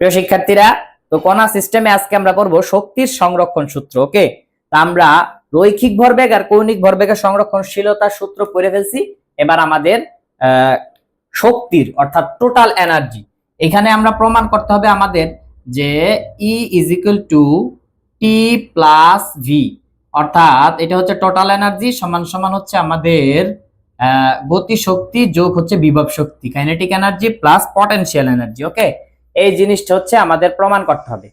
প্রিয় শিক্ষার্থীরা, তো কণা সিস্টেমে আজকে আমরা পড়ব শক্তির সংরক্ষণ সূত্র ওকে তা আমরা রৈখিক ভরবেগ আর কৌণিক ভরবেগের সংরক্ষণশীলতার সূত্র পড়ে ফেলছি। এবার আমাদের শক্তির, অর্থাৎ টোটাল এনার্জি এখানে আমরা প্রমাণ করতে হবে আমাদের যে E is equal to T plus V অর্থাৎ এটা হচ্ছে টোটাল এনার্জি সমান সমান হচ্ছে আমাদের গতি শক্তি যোগ হচ্ছে বিভব শক্তি kinetic energy plus potential energy okay এই জিনিসটা হচ্ছে আমাদের প্রমাণ করতে হবে।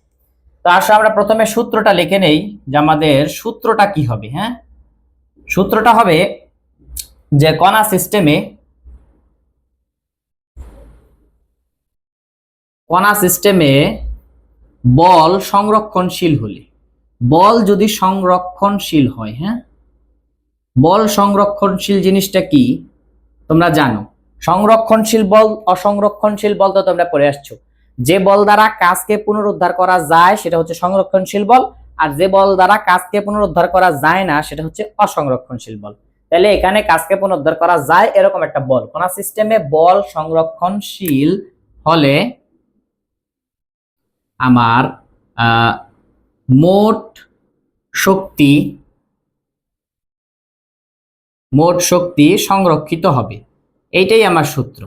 তো আসলে আমরা প্রথমে সূত্রটা লিখে নেই যে আমাদের সূত্রটা কি হবে হ্যাঁ? সূত্রটা হবে যে কণা সিস্টেমে কণা সিস্টেমে বল সংরক্ষণশীল হলে, বল যদি সংরক্ষণশীল হয় হ্যাঁ? বল সংরক্ষণশীল জিনিসটা কি? তোমরা জানো। সংরক্ষণশীল বল, অসংরক্ষণশীল বল তো তোমরা পড়ে আসছো। যে বল দ্বারা কাজকে পুনরুদ্ধার করা যায়, সেটা হচ্ছে সংরক্ষণশীল বল, আর যে বল দ্বারা কাজকে পুনরুদ্ধার করা যায় না, সেটা হচ্ছে অসংরক্ষণশীল বল। তাহলে এখানে কাজকে পুনরুদ্ধার করা যায় এরকম একটা বল। কোন সিস্টেমে বল সংরক্ষণশীল হলে আমার মোট শক্তি মোট শক্তি সংরক্ষিত হবে। এইটাই আমার সূত্র।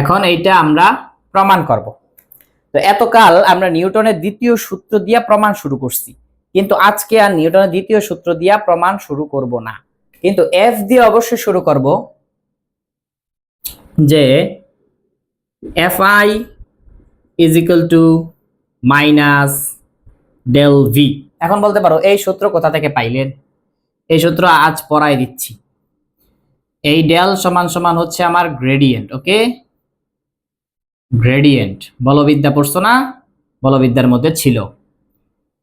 এখন এইটা আমরা প্রমাণ করব। তো এতকাল আমরা নিউটনের দ্বিতীয় সূত্র দিয়া প্রমাণ শুরু করছি। কিন্তু আজকে আর নিউটনের দ্বিতীয় সূত্র দিয়া প্রমাণ শুরু করব না। কিন্তু এফ দিয়ে অবশ্যই শুরু করব যে F I is equal to minus del V এখন বলতে পারো, এই সূত্র কোথা থেকে পাইলেন? এই সূত্র আজ পড়াই দিচ্ছি। এই ডেল সমান সমান হচ্ছে আমার গ্রেডিয়েন্ট ওকে গ্রেডিয়েন্ট বলবিদ্যা পড়ছো না? বলবিদ্যার মধ্যে ছিল।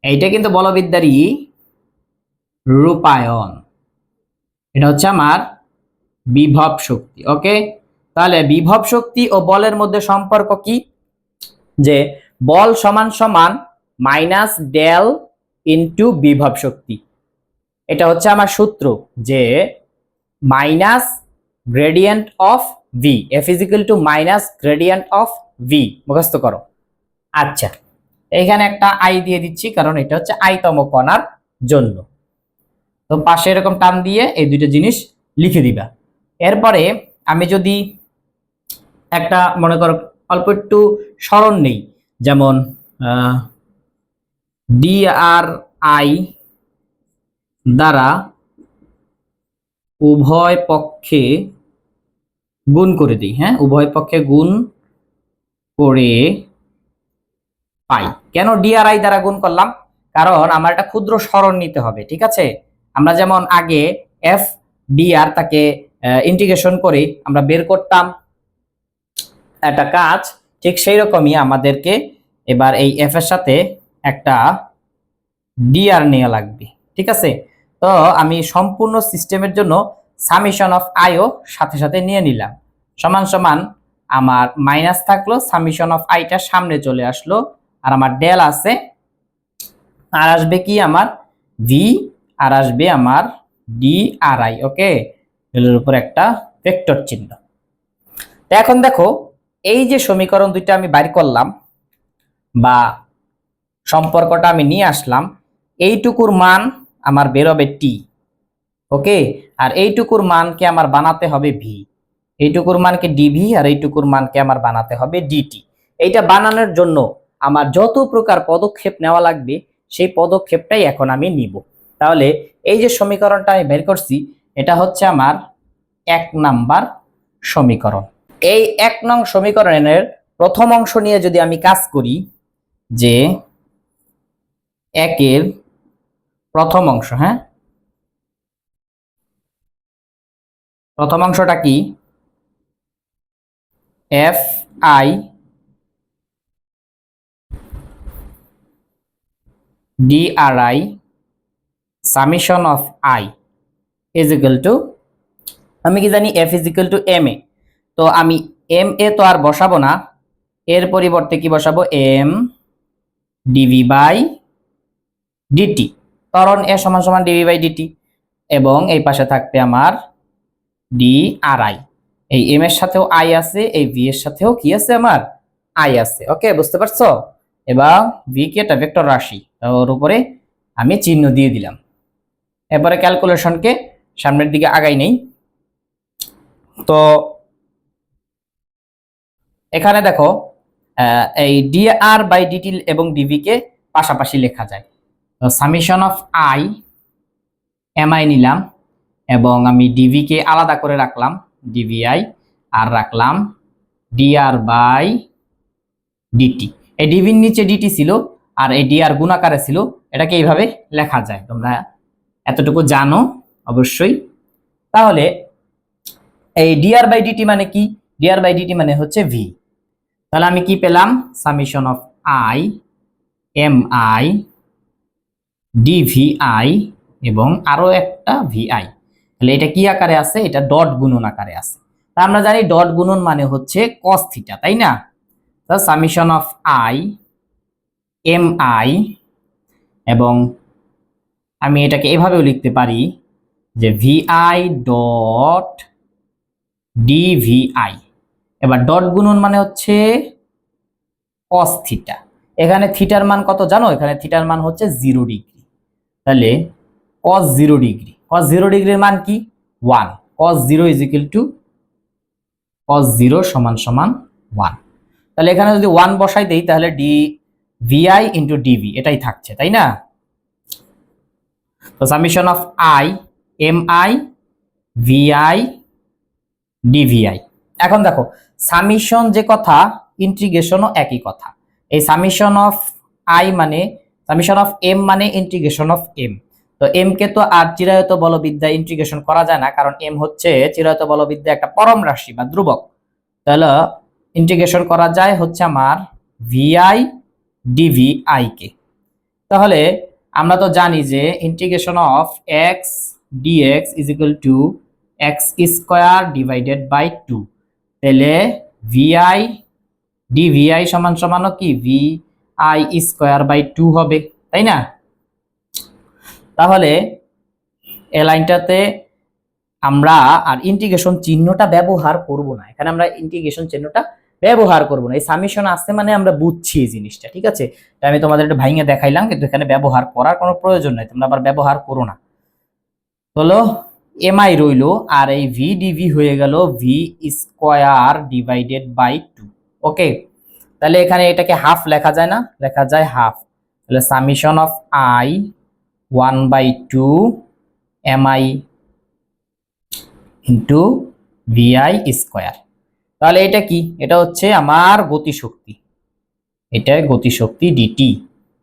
এইটা কিন্তু বলবিদ্যারই রূপায়ণ। এটা হচ্ছে আমার বিভব শক্তি ওকে তাহলে বিভব শক্তি ও বলের মধ্যে সম্পর্ক কি? যে বল সমান সমান মাইনাস ডেল ইনটু বিভব শক্তি। এটা হচ্ছে আমার সূত্র যে minus gradient of V F is equal to minus gradient of V মুখস্থ করো। আচ্ছা এখানে একটা আই দিয়ে দিচ্ছি, কারণ এটা হচ্ছে আইতম কণার জন্য। তো পাশে এরকম টান দিয়ে এই দুইটা জিনিস লিখে দিবা। এরপরে আমি যদি একটা, মনে করো, অল্প একটু স্মরণ নেই, যেমন ডি আর আই দ্বারা উভয় পক্ষে গুণ করে দিই হ্যাঁ? উভয় পক্ষে গুণ করে পাই। কেন ডিআরআই দ্বারা গুণ করলাম? কারণ আমার একটা ক্ষুদ্র স্মরণ নিতে হবে, ঠিক আছে? আমরা যেমন আগে এফ ডিআর তাকে ইন্টিগ্রেশন করে আমরা বের করতাম একটা কাজ, ঠিক সেই রকমই আমাদেরকে এবার এই এফ এর সাথে একটা ডিআর নেওয়া লাগবে, ঠিক আছে? তো আমি সম্পূর্ণ সিস্টেমের জন্য সামিশন অফ আইও সাথে সাথে নিয়ে নিলাম। সমান সমান আমার মাইনাস থাকল, সামিশন অফ আইটা সামনে চলে আসলো, আর আমার ডেল আছে, আর আসবে কি আমার ভি আর আসবে আমার ডি আর আই ওকে ডেলের উপর একটা ভেক্টর চিহ্ন। তো এখন দেখো, এই যে সমীকরণ দুইটা আমি বাইর করলাম, বা সম্পর্কটা আমি নিয়ে আসলাম, এইটুকুর মান আমার বেরোবে টি ওকে আর এইটুকুর মানকে আমার বানাতে হবে ভি এইটুকুর মানকে ডিভি আর এইটুকুর মানকে আমার বানাতে হবে ডিটি এইটা বানানোর জন্য আমার যত প্রকার পদক্ষেপ নেওয়া লাগবে, সেই পদক্ষেপটাই এখন আমি নিব। তাহলে এই যে সমীকরণটা আমি বের করছি, এটা হচ্ছে আমার এক নাম্বার সমীকরণ। এই এক নং সমীকরণের প্রথম অংশ নিয়ে যদি আমি কাজ করি, যে একের প্রথম অংশ হ্যাঁ? প্রথম অংশটা কি? F I D R I summation of I is equal to আমি কি জানি F is equal to M A তো আমি এম এ তো আর বসাবো না। এর পরিবর্তে কি বসাবো? এম ডিভি বাই ডিটি ত্বরণ এ সমান সমান ডিভি বাই ডিটি এবং এই পাশে থাকবে আমার ডি আর আই এই এম এর সাথেও আই আছে, এই ভি এর সাথেও কি আছে আমার? আই আছে। ওকে বুঝতে পারছ? এবার ভি কি একটা ভেক্টর রাশি, ওর উপরে আমি চিহ্ন দিয়ে দিলাম। এরপরে ক্যালকুলেশনকে সামনের দিকে আগাই নেই। তো এখানে দেখো এই ডি আর বাই ডিটি এবং ডিভি কে পাশাপাশি লেখা যায়। Summation of I M I নিলাম। এবং আমি ডিভি কে আলাদা করে রাখলাম ডিভিআই আর রাখলাম ডিআর বাই ডিটি এই ডিভির নিচে ডিটি ছিল, আর এই ডিআর গুণাকারে ছিল, এটাকে এইভাবে লেখা যায়। তোমরা এতটুকু জানো, অবশ্যই। তাহলে এই ডিআর বাই ডিটি মানে কি? ডিআর বাই ডিটি মানে হচ্ছে ভি তাহলে আমি কি পেলাম? Summation of I M I DVI এবং আরও একটা ভিআই তাহলে এটা কি আকারে আছে? এটা ডট গুণন আকারে আছে। তা আমরা জানি ডট গুণন মানে হচ্ছে কস থিটা তাই না? Summation of I M I এবং আমি এটাকে এভাবেও লিখতে পারি যে ভিআই ডট ডিভিআই এবার ডট গুণন মানে হচ্ছে কস থিটা এখানে থিটার মান কত জানো? এখানে থিটার মান হচ্ছে জিরো ডিগ্রি তাহলে cos zero degree cos zero ডিগ্রির মান কি? One cos zero is equal to cos zero সমান সমান ওয়ান তাহলে এখানে যদি ওয়ান বসাই দেই, তাহলে ডি ভিআই ইন্টু ডিভি এটাই থাকছে, তাই না? তো summation of M I VI DVI এখন দেখো সামিশন যে কথা ইন্টিগ্রেশনও একই কথা। এই সামিশন অফ আই মানে সামিশন অফ এম মানে ইন্টিগ্রেশন অফ এম তো এম কে তো আর চিরায়ত বলবিদ্যা ইন্টিগ্রেশন করা যায় না, কারণ এম হচ্ছে চিরায়ত বলবিদ্যা একটা পরম রাশি বা ধ্রুবক। তাহলে ইন্টিগ্রেশন করা যায় হচ্ছে আমার ভিআই ডিভিআই কে। তাহলে আমরা তো জানি যে integration of X DX is equal to X square divided by two তাহলে ভিআই ডিভিআই সমান সমান কি? V I square by two হবে, তাই না? তাহলে এ লাইনটাতে আমরা আর ইন্টিগ্রেশন চিহ্নটা ব্যবহার করব না। এখানে আমরা ইন্টিগ্রেশন চিহ্নটা ব্যবহার করব না। এই সামিশন আসতে মানে আমরা বুঝছি এই জিনিসটা, ঠিক আছে? আমি তোমাদের একটু ভাইঙে দেখাইলাম, কিন্তু এখানে ব্যবহার করার কোনো প্রয়োজন নাই, তোমরা আবার ব্যবহার করো না। হলো এমআই রইল আর এই ভি ডিভি হয়ে গেল V square divided by two okay তাহলে এখানে এটাকে হাফ লেখা যায় না? লেখা যায় হাফ তাহলে summation of I one by two M I into VI square. তাহলে এটা কি? এটা হচ্ছে আমার গতিশক্তি। এটা গতিশক্তি ডিটি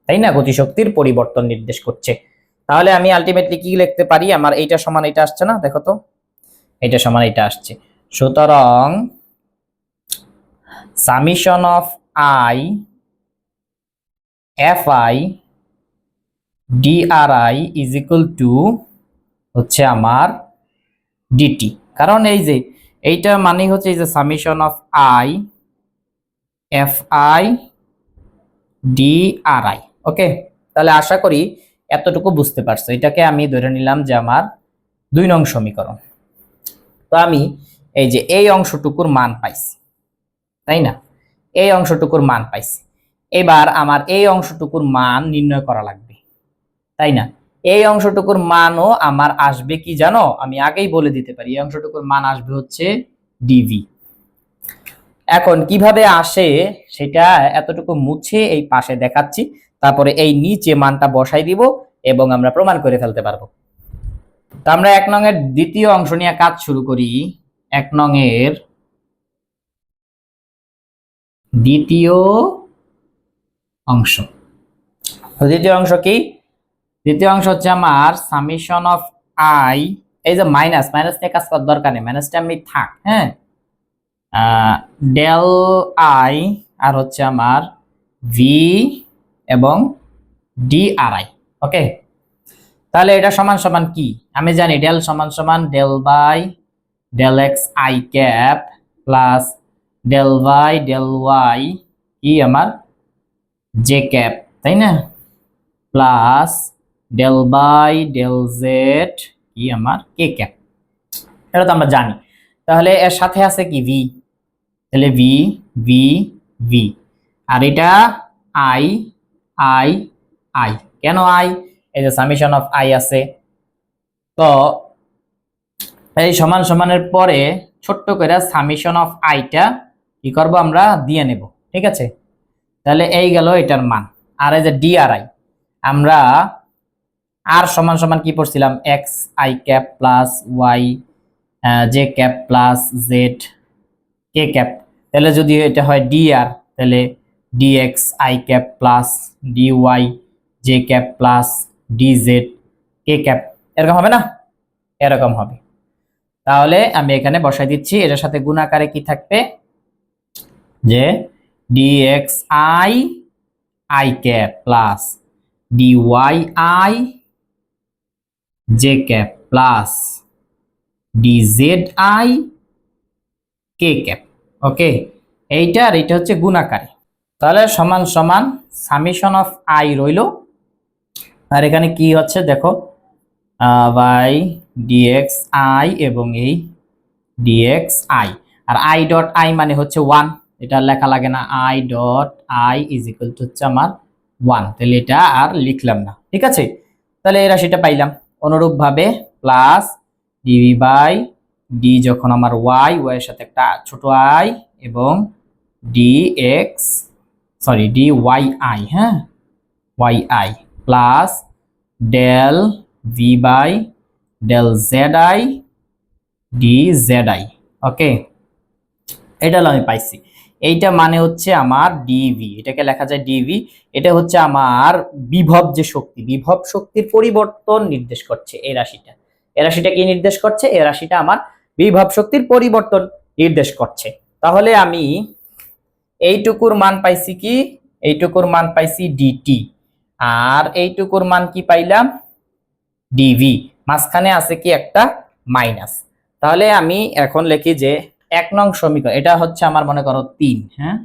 তাই না? গতিশক্তির পরিবর্তন নির্দেশ করছে। তাহলে আমি আলটিমেটলি কি লিখতে পারি? আমার এইটা সমান এটা আসছে না? দেখো তো। এটা সমান এটা আসছে। সুতরাং summation of I F I DRI is equal to হচ্ছে আমার ডিটি কারণ এই যে এইটা মানে হচ্ছে এই যে summation of I F I DRI okay তাহলে আশা করি এতটুকু বুঝতে পারছ। এটাকে আমি ধরে নিলাম যে আমার দুই নং সমীকরণ। তো আমি এই যে এই অংশটুকুর মান পাইছি, তাই না? এই অংশটুকুর মান পাইছি। এবার আমার এই অংশটুকুর মান নির্ণয় করা লাগবে। তাই না? এই অংশটুকুর মানও আমার আসবে কি জানো? আমি আগেই বলে দিতে পারি, এই অংশটুকুর মান আসবে হচ্ছে ডিভি এখন কীভাবে আসে সেটা এতটুকু মুছে এই পাশে দেখাচ্ছি, তারপরে এই নিচে মানটা বসাই দিব এবং আমরা প্রমাণ করে ফেলতে পারব। তো আমরা এক নং এর দ্বিতীয় অংশ নিয়ে কাজ শুরু করি, এক নং এর দ্বিতীয় অংশ। দ্বিতীয় অংশ কি? দ্বিতীয় অংশ হচ্ছে আমার সামিশন অফ আই এই যে মাইনাস মাইনাস নিয়ে কাজ করার দরকার নেই মাইনাসটা আমি থাক হ্যাঁ? ডেল আই আর হচ্ছে আমার ভি এবং ডি আর আই ওকে তাহলে এটা সমান সমান কি? আমি জানি ডেল সমান সমান del by del X I cap plus del by del Y কি আমার জে ক্যাপ তাই না? Plus del by del Z কি আমার? কে ক্যাপ এটা তো আমরা জানি। তাহলে এর সাথে আছে কি? ভি তাহলে ভি ভি ভি আর এটা আই আই আই কেন আই এই যে সামেশন অফ আই আছে। তো এই সমান সমানের পরে ছোট্ট করে সামেশন অফ আইটা কি করব আমরা? দিয়ে নেব। ঠিক আছে? তাহলে এই গেল এটার মান। আর এই যে ডিআরআই আমরা আর সমান সমান কি পড়ছিলাম? X I cap plus Y J cap plus Z K cap তাহলে যদি এটা হয় ডি আর তাহলে D X I cap plus D Y J cap plus D Z K cap এরকম হবে না? এরকম হবে। তাহলে আমি এখানে বসাই দিচ্ছি, এটার সাথে গুণাকারে কি থাকবে? যে D X I I cap plus D Y I J cap plus DZ I K cap okay এইটা আর এইটা হচ্ছে গুণাকারে। তাহলে সমান সমান সামেশন অফ আই রইল। আর এখানে কি হচ্ছে দেখো বাই ডিএক্স আই এবং এই ডিএক্স আই আর আই ডট আই মানে হচ্ছে ওয়ান এটা লেখা লাগে না। I dot I is equal to হচ্ছে আমার ওয়ান তাহলে এটা আর লিখলাম না। ঠিক আছে? তাহলে এই রাশিটা পাইলাম। অনুরূপভাবে প্লাস ডিভি বাই ডি যখন আমার ওয়াই ওয়াই এর সাথে একটা ছোট আই এবং D X sorry D Y I হ্যাঁ? Y I plus del V by del Z I D Z I okay এটা আমি পাইছি। এইটা মানে হচ্ছে আমার ডিভি এটাকে লেখা যায় ডিভি এটা হচ্ছে আমার বিভব যে শক্তি, বিভব শক্তির পরিবর্তন নির্দেশ করছে এই রাশিটা। এই রাশিটা কি নির্দেশ করছে? এই রাশিটা আমার বিভব শক্তির পরিবর্তন নির্দেশ করছে। তাহলে আমি এইটুকুর মান পাইছি কি? এইটুকুর মান পাইছি ডিটি আর এইটুকুর মান কি পাইলাম? ডিভি মাঝখানে আছে কি একটা মাইনাস। তাহলে আমি এখন লিখি যে এক নং সমীকরণ, এটা হচ্ছে আমার মনে করো তিন হ্যাঁ?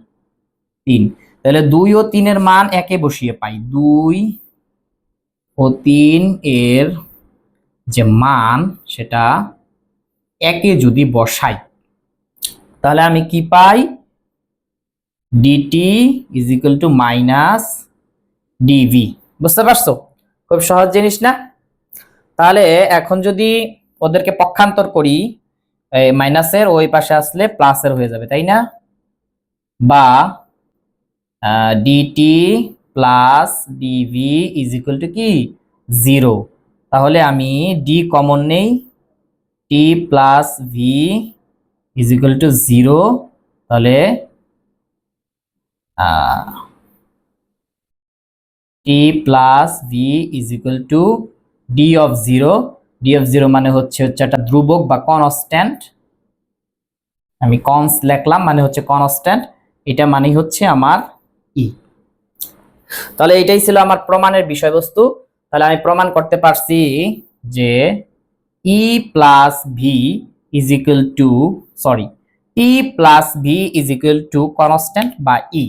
তিন। তাহলে দুই ও তিনের মান একে বসিয়ে পাই। দুই ও তিন এর যে মান, সেটা একে যদি বসাই, তাহলে আমি কি পাই? DT is equal to minus DV বুঝতে পারছ? খুব সহজ জিনিস না? তাহলে এখন যদি ওদেরকে পক্ষান্তর করি মাইনাসের ওই পাশে আসলে প্লাসের হয়ে যাবে, তাই না? বা DT plus DV is equal to কি? জিরো তাহলে আমি ডি কমন নেই T plus V is equal to zero তাহলে T plus V is equal to D of zero D of zero মানে হচ্ছে হচ্ছে একটা ধ্রুবক বা কনস্ট্যান্ট আমি কনস লেখলাম মানে হচ্ছে কনস্ট্যান্ট এটা মানে হচ্ছে আমার ই তাহলে এটাই ছিল আমার প্রমাণের বিষয়বস্তু। তাহলে আমি প্রমাণ করতে পারছি যে E plus V is equal to sorry T plus V is equal to constant বা ই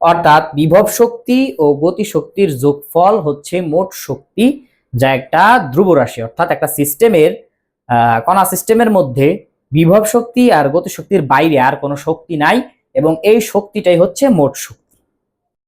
অর্থাৎ বিভব শক্তি ও গতি শক্তির যোগফল হচ্ছে মোট শক্তি যা একটা ধ্রুব রাশি, অর্থাৎ একটা সিস্টেমের কণা সিস্টেমের মধ্যে বিভব শক্তি আর গতিশক্তির বাইরে আর কোনো শক্তি নাই এবং এই শক্তিটাই হচ্ছে মোট শক্তি।